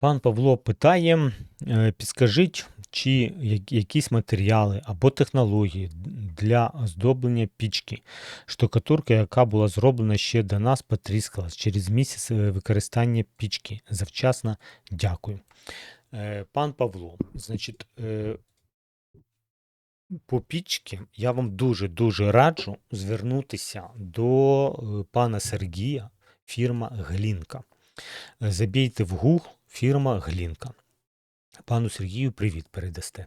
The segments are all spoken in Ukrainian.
Пан Павло питає: е, підскажіть, чи якісь матеріали або технології для оздоблення пічки. Штукатурка, яка була зроблена ще до нас, потріскалась через місяць е, використання пічки. Завчасно дякую. Е, Пан Павло, значить, по пічці я вам дуже-дуже раджу звернутися до пана Сергія, фірма Глінка. Забійте в Google фірма Глінка. Пану Сергію привіт передасте.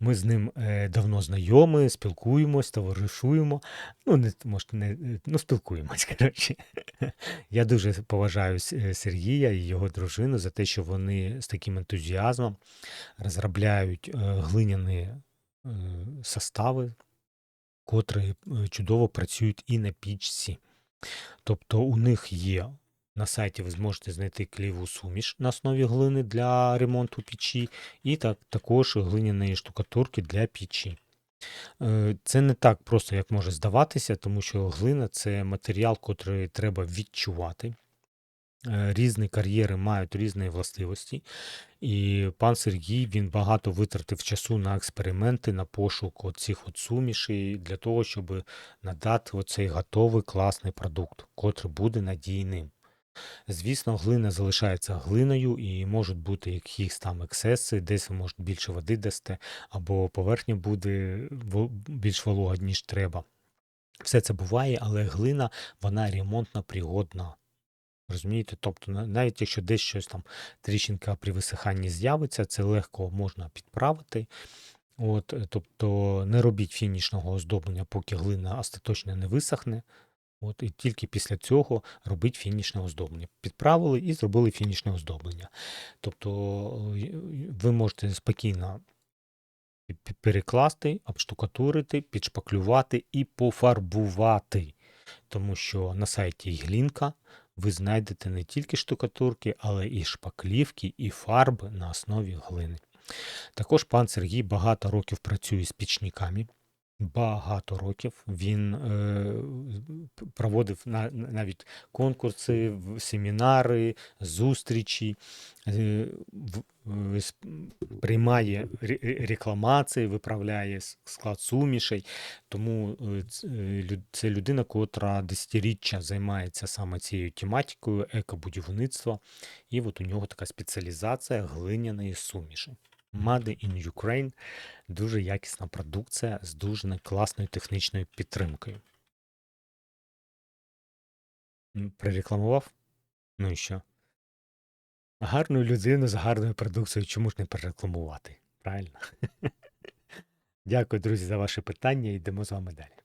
Ми з ним е, давно знайомі, спілкуємось, товаришуємо. Ну, не, може, не, ну, спілкуємось, коротше. Я дуже поважаю е, Сергія і його дружину за те, що вони з таким ентузіазмом розробляють е, глиняні состави, котрі чудово працюють і на пічці. Тобто у них є на сайті ви зможете знайти кліву суміш на основі глини для ремонту печі, і так, також глиняної штукатурки для печі. Е, Це не так просто, як може здаватися, тому що глина це матеріал, котрий треба відчувати. Е, Різні кар'єри мають різні властивості, і пан Сергій він багато витратив часу на експерименти, на пошук оцих от сумішей для того, щоб надати оцей готовий класний продукт, котрий буде надійним. Звісно, глина залишається глиною і можуть бути якісь там ексеси, десь ви можете більше води дасте, або поверхня буде більш волога, ніж треба. Все це буває, але глина вона ремонтно пригодна. Розумієте? Тобто, навіть якщо десь щось там тріщинка при висиханні з'явиться, це легко можна підправити. От, тобто не робіть фінішного оздоблення, поки глина остаточно не висохне. От, і тільки після цього робить фінішне оздоблення. Підправили і зробили фінішне оздоблення. Тобто е, ви можете спокійно перекласти, обштукатурити, підшпаклювати і пофарбувати. Тому що на сайті Глінка ви знайдете не тільки штукатурки, але і шпаклівки, і фарби на основі глини. Також пан Сергій багато років працює з пічниками. Багато років він е, проводив на, на- навіть конкурси, семінари, зустрічі, е, е, приймає ре- ре- рекламації, виправляє склад сумішей. Тому е, е, це людина, котра десятиріччя займається саме цією тематикою екобудівництва. І от у нього така спеціалізація глиняної суміші. Made in Ukraine дуже якісна продукція з дуже класною технічною підтримкою. Прирекламував? Ну і що? Гарну людину з гарною продукцією чому ж не перерекламувати? Правильно? Дякую, друзі, за ваші питання. Йдемо з вами далі.